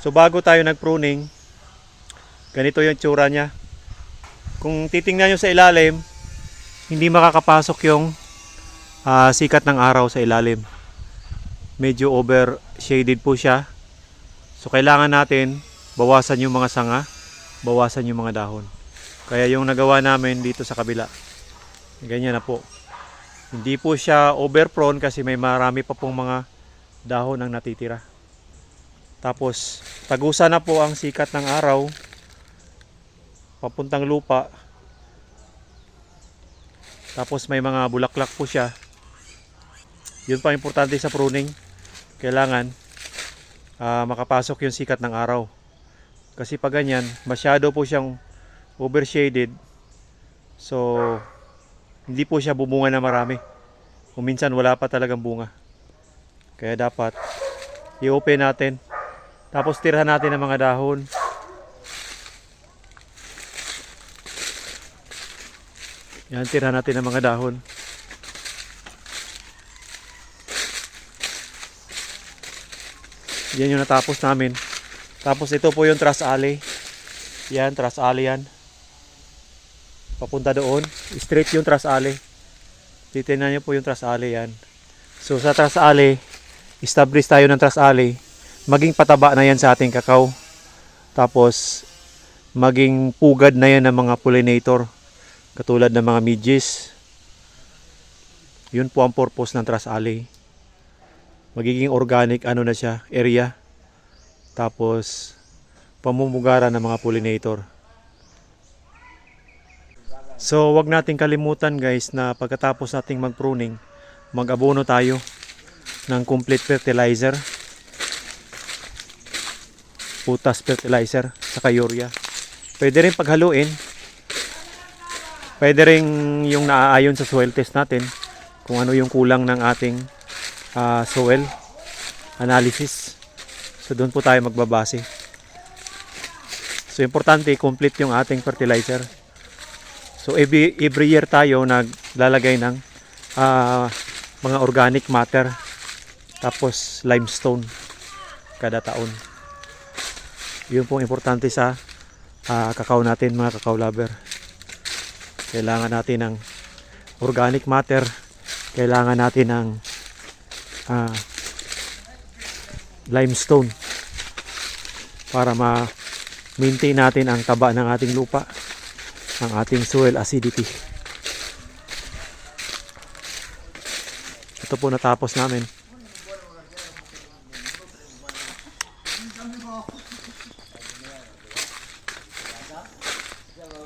So bago tayo nag-pruning, ganito yung tsura niya. Kung titingnan nyo sa ilalim, hindi makakapasok yung ah, sikat ng araw sa ilalim. Medyo over shaded po siya. So kailangan natin bawasan yung mga sanga, bawasan yung mga dahon. Kaya yung nagawa namin dito sa kabila, ganyan na po. Hindi po siya over prone kasi may marami pa pong mga dahon ang natitira. Tapos tagusan na po ang sikat ng araw papuntang lupa. Tapos may mga bulaklak po siya. Yun pa importante sa pruning. Kailangan ah, makapasok yung sikat ng araw. Kasi pag ganyan, masyado po siyang overshaded. So, hindi po siya bumunga na marami. Kung minsan wala pa talagang bunga. Kaya dapat i-open natin. Tapos tirahan natin ang mga dahon. Yan, tirahan natin ang mga dahon. Yan yung natapos namin. Tapos ito po yung truss alley. Yan, truss alley yan. Papunta doon. Straight yung truss alley. Titignan nyo po yung truss alley yan. So sa truss alley, establish tayo ng truss alley. Maging pataba na yan sa ating kakao. Tapos, maging pugad na yan ng mga pollinator. Katulad ng mga midges. Yun po ang purpose ng truss alley. Magiging organic ano na siya, area. Tapos, pamumugaran ng mga pollinator. So, wag nating kalimutan guys na pagkatapos nating mag-pruning, mag-abono tayo ng complete fertilizer. Putas fertilizer, saka urea. Pwede rin paghaluin. Pwede rin yung naaayon sa soil test natin kung ano yung kulang ng ating ah, soil analysis. So doon po tayo magbabase. So importante, complete yung ating fertilizer. So every, every year tayo naglalagay ng ah, mga organic matter tapos limestone kada taon. Yun po ang importante sa ah, kakao natin mga kakao lover. Kailangan natin ng organic matter. Kailangan natin ng ah, limestone para ma-maintain natin ang taba ng ating lupa ang ating soil acidity. Ito po natapos namin. 감사합 니.